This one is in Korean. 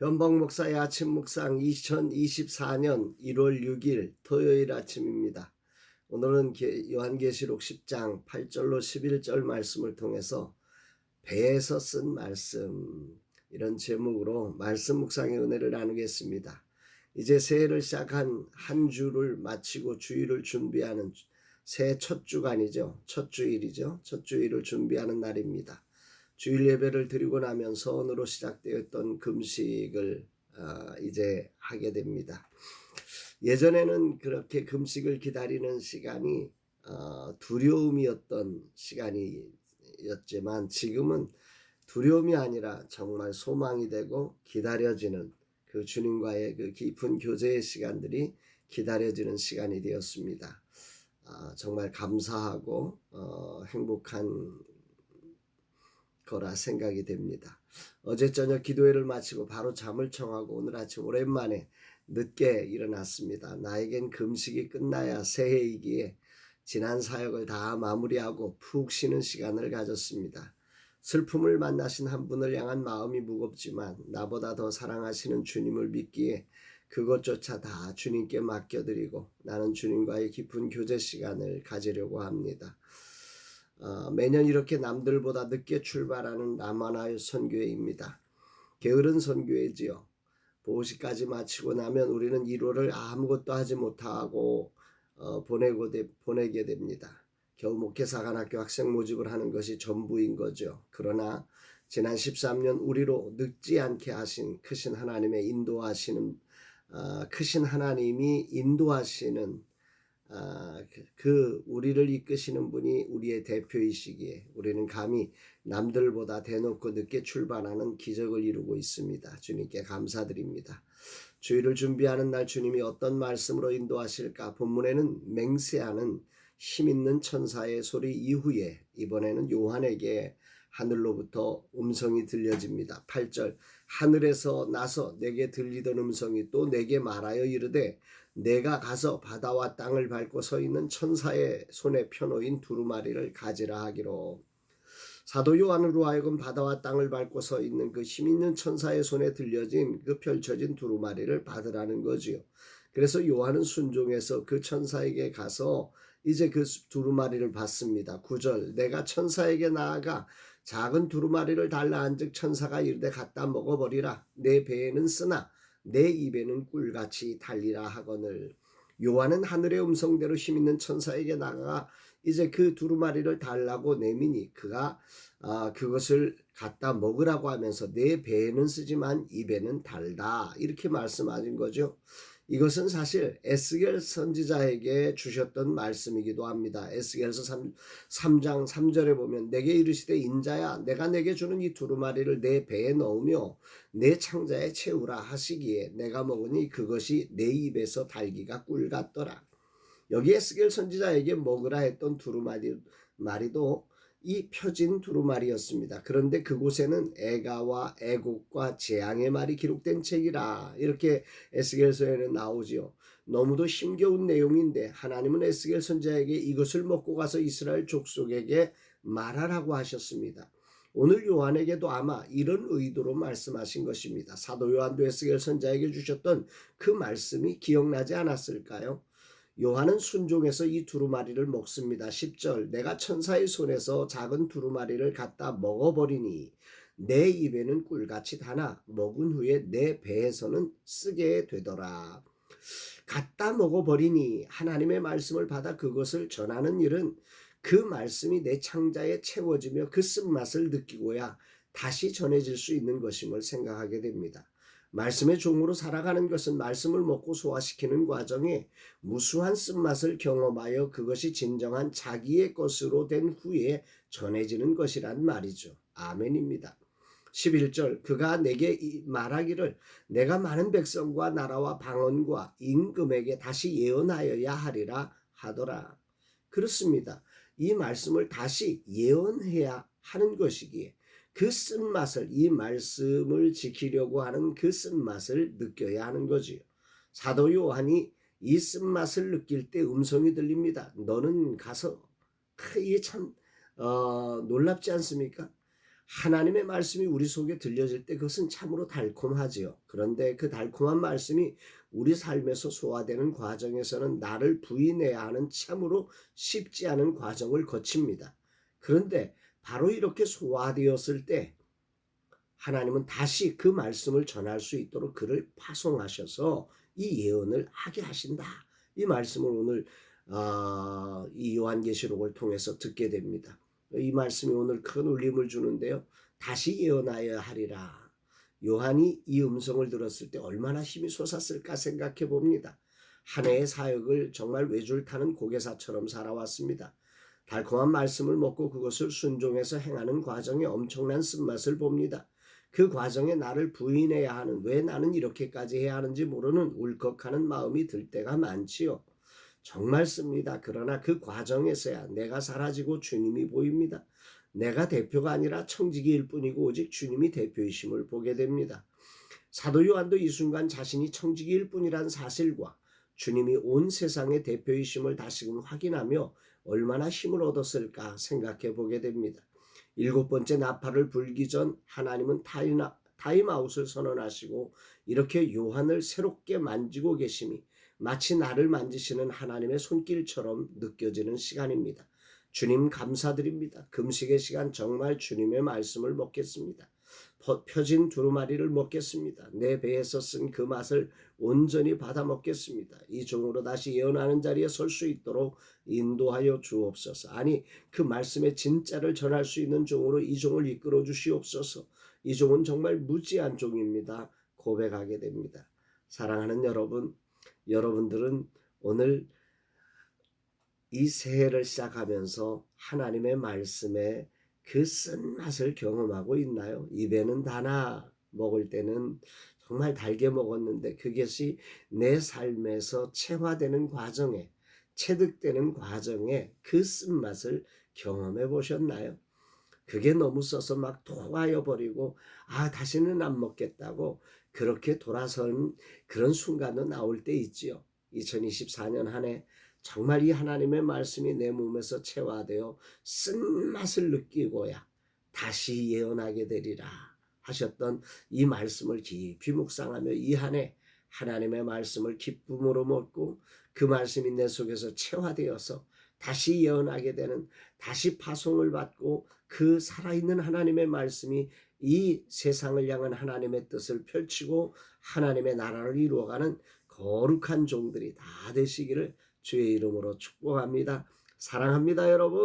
변방 목사의 아침 묵상 2024년 1월 6일 토요일 아침입니다. 오늘은 게- 요한계시록 10장 8절로 11절 말씀을 통해서 배에서 쓴 말씀 이런 제목으로 말씀 묵상의 은혜를 나누겠습니다. 이제 새해를 시작한 한 주를 마치고 주일을 준비하는 새해 첫 주간이죠. 첫 주일이죠. 첫 주일을 준비하는 날입니다. 주일 예배를 드리고 나면 서원으로 시작되었던 금식을 어, 이제 하게 됩니다. 예전에는 그렇게 금식을 기다리는 시간이 어, 두려움이었던 시간이었지만 지금은 두려움이 아니라 정말 소망이 되고 기다려지는 그 주님과의 그 깊은 교제의 시간들이 기다려지는 시간이 되었습니다. 아, 정말 감사하고 어, 행복한 거라 생각이 됩니다. 어제 저녁 기도회를 마치고 바로 잠을 청하고 오늘 아침 오랜만에 늦게 일어났습니다. 나에겐 금식이 끝나야 새해이기에 지난 사역을 다 마무리하고 푹 쉬는 시간을 가졌습니다. 슬픔을 만나신 한 분을 향한 마음이 무겁지만 나보다 더 사랑하시는 주님을 믿기에 그것조차 다 주님께 맡겨드리고 나는 주님과의 깊은 교제 시간을 가지려고 합니다. 어, 매년 이렇게 남들보다 늦게 출발하는 남한아의 선교회입니다. 게으른 선교회지요. 보호식까지 마치고 나면 우리는 1월을 아무것도 하지 못하고 어, 보내고 되, 보내게 됩니다. 겨우 목회사관학교 학생 모집을 하는 것이 전부인 거죠. 그러나 지난 13년 우리로 늙지 않게 하신 크신 하나님의 인도하시는 어, 크신 하나님이 인도하시는 아, 그- 그 우리를 이끄시는 분이 우리의 대표이시기에 우리는 감히 남들보다 대놓고 늦게 출발하는 기적을 이루고 있습니다. 주님께 감사드립니다. 주일을 준비하는 날 주님이 어떤 말씀으로 인도하실까? 본문에는 맹세하는 힘 있는 천사의 소리 이후에 이번에는 요한에게 하늘로부터 음성이 들려집니다. 8절 하늘에서 나서 내게 들리던 음성이 또 내게 말하여 이르되 내가 가서 바다와 땅을 밟고 서 있는 천사의 손에 펴놓인 두루마리를 가지라 하기로 사도 요한으로 하여금 바다와 땅을 밟고 서 있는 그 힘 있는 천사의 손에 들려진 그 펼쳐진 두루마리를 받으라는 거지요. 그래서 요한은 순종해서 그 천사에게 가서 이제 그 두루마리를 받습니다. 9절 내가 천사에게 나아가 작은 두루마리를 달라 한즉 천사가 이르되 갖다 먹어버리라. 내 배에는 쓰나 내 입에는 꿀같이 달리라 하거늘. 요한은 하늘의 음성대로 힘 있는 천사에게 나가 이제 그 두루마리를 달라고 내미니 그가 아, 그것을 갖다 먹으라고 하면서 내 배에는 쓰지만 입에는 달다. 이렇게 말씀하신 거죠. 이것은 사실 에스겔 선지자에게 주셨던 말씀이기도 합니다. 에스겔서 3, 3장 3절에 보면 내게 이르시되 인자야 내가 내게 주는 이 두루마리를 내 배에 넣으며 내 창자에 채우라 하시기에 내가 먹으니 그것이 내 입에서 달기가 꿀 같더라. 여기 에스겔 선지자에게 먹으라 했던 두루마리 마리도 이 펴진 두루마리였습니다. 그런데 그곳에는 애가와 애곡과 재앙의 말이 기록된 책이라 이렇게 에스겔서에는 나오지요. 너무도 힘겨운 내용인데 하나님은 에스겔 선지자에게 이것을 먹고 가서 이스라엘 족속에게 말하라고 하셨습니다. 오늘 요한에게도 아마 이런 의도로 말씀하신 것입니다. 사도 요한도 에스겔 선자에게 주셨던 그 말씀이 기억나지 않았을까요? 요한은 순종해서 이 두루마리를 먹습니다. 10절 내가 천사의 손에서 작은 두루마리를 갖다 먹어버리니 내 입에는 꿀같이 다나 먹은 후에 내 배에서는 쓰게 되더라. 갖다 먹어버리니 하나님의 말씀을 받아 그것을 전하는 일은 그 말씀이 내 창자에 채워지며 그 쓴맛을 느끼고야 다시 전해질 수 있는 것임을 생각하게 됩니다. 말씀의 종으로 살아가는 것은 말씀을 먹고 소화시키는 과정에 무수한 쓴맛을 경험하여 그것이 진정한 자기의 것으로 된 후에 전해지는 것이란 말이죠. 아멘입니다. 11절 그가 내게 이- 말하기를 내가 많은 백성과 나라와 방언과 임금에게 다시 예언하여야 하리라 하더라. 그렇습니다. 이 말씀을 다시 예언해야 하는 것이기에 그 쓴맛을 이 말씀을 지키려고 하는 그 쓴맛을 느껴야 하는 거지요. 사도 요한이 이 쓴맛을 느낄 때 음성이 들립니다. 너는 가서 크, 이게 참 어, 놀랍지 않습니까? 하나님의 말씀이 우리 속에 들려질 때 그것은 참으로 달콤하지요. 그런데 그 달콤한 말씀이 우리 삶에서 소화되는 과정에서는 나를 부인해야 하는 참으로 쉽지 않은 과정을 거칩니다. 그런데 바로 이렇게 소화되었을 때 하나님은 다시 그 말씀을 전할 수 있도록 그를 파송하셔서 이 예언을 하게 하신다. 이 말씀을 오늘 어, 이 요한계시록을 통해서 듣게 됩니다. 이 말씀이 오늘 큰 울림을 주는데요. 다시 예언하여야 하리라. 요한이 이 음성을 들었을 때 얼마나 힘이 솟았을까 생각해 봅니다. 한 해의 사역을 정말 외줄 타는 고개사처럼 살아왔습니다. 달콤한 말씀을 먹고 그것을 순종해서 행하는 과정에 엄청난 쓴맛을 봅니다. 그 과정에 나를 부인해야 하는 왜 나는 이렇게까지 해야 하는지 모르는 울컥하는 마음이 들 때가 많지요. 정말 씁니다. 그러나 그 과정에서야 내가 사라지고 주님이 보입니다. 내가 대표가 아니라 청지기일 뿐이고 오직 주님이 대표이심을 보게 됩니다. 사도 요한도 이 순간 자신이 청지기일 뿐이란 사실과 주님이 온 세상의 대표이심을 다시금 확인하며 얼마나 힘을 얻었을까 생각해 보게 됩니다. 일곱 번째 나팔을 불기 전 하나님은 타임아, 타임아웃을 선언하시고 이렇게 요한을 새롭게 만지고 계심이 마치 나를 만지시는 하나님의 손길처럼 느껴지는 시간입니다. 주님 감사드립니다. 금식의 시간 정말 주님의 말씀을 먹겠습니다. 펴진 두루마리를 먹겠습니다. 내 배에서 쓴 그 맛을 온전히 받아 먹겠습니다. 이 종으로 다시 예언하는 자리에 설 수 있도록 인도하여 주옵소서. 아니 그 말씀의 진짜를 전할 수 있는 종으로 이 종을 이끌어 주시옵소서. 이 종은 정말 무지한 종입니다. 고백하게 됩니다. 사랑하는 여러분, 여러분들은 오늘 이 새해를 시작하면서 하나님의 말씀에 그 쓴맛을 경험하고 있나요? 입에는 다나 먹을 때는 정말 달게 먹었는데 그것이 내 삶에서 체화되는 과정에 체득되는 과정에 그 쓴맛을 경험해 보셨나요? 그게 너무 써서 막 토하여 버리고 아 다시는 안 먹겠다고 그렇게 돌아선 그런 순간도 나올 때 있지요. 2024년 한 해 정말 이 하나님의 말씀이 내 몸에서 체화되어 쓴맛을 느끼고야 다시 예언하게 되리라 하셨던 이 말씀을 깊이 묵상하며 이 한해 하나님의 말씀을 기쁨으로 먹고 그 말씀이 내 속에서 체화되어서 다시 예언하게 되는 다시 파송을 받고 그 살아있는 하나님의 말씀이 이 세상을 향한 하나님의 뜻을 펼치고 하나님의 나라를 이루어가는 거룩한 종들이 다 되시기를 주의 이름으로 축복합니다. 사랑합니다, 여러분.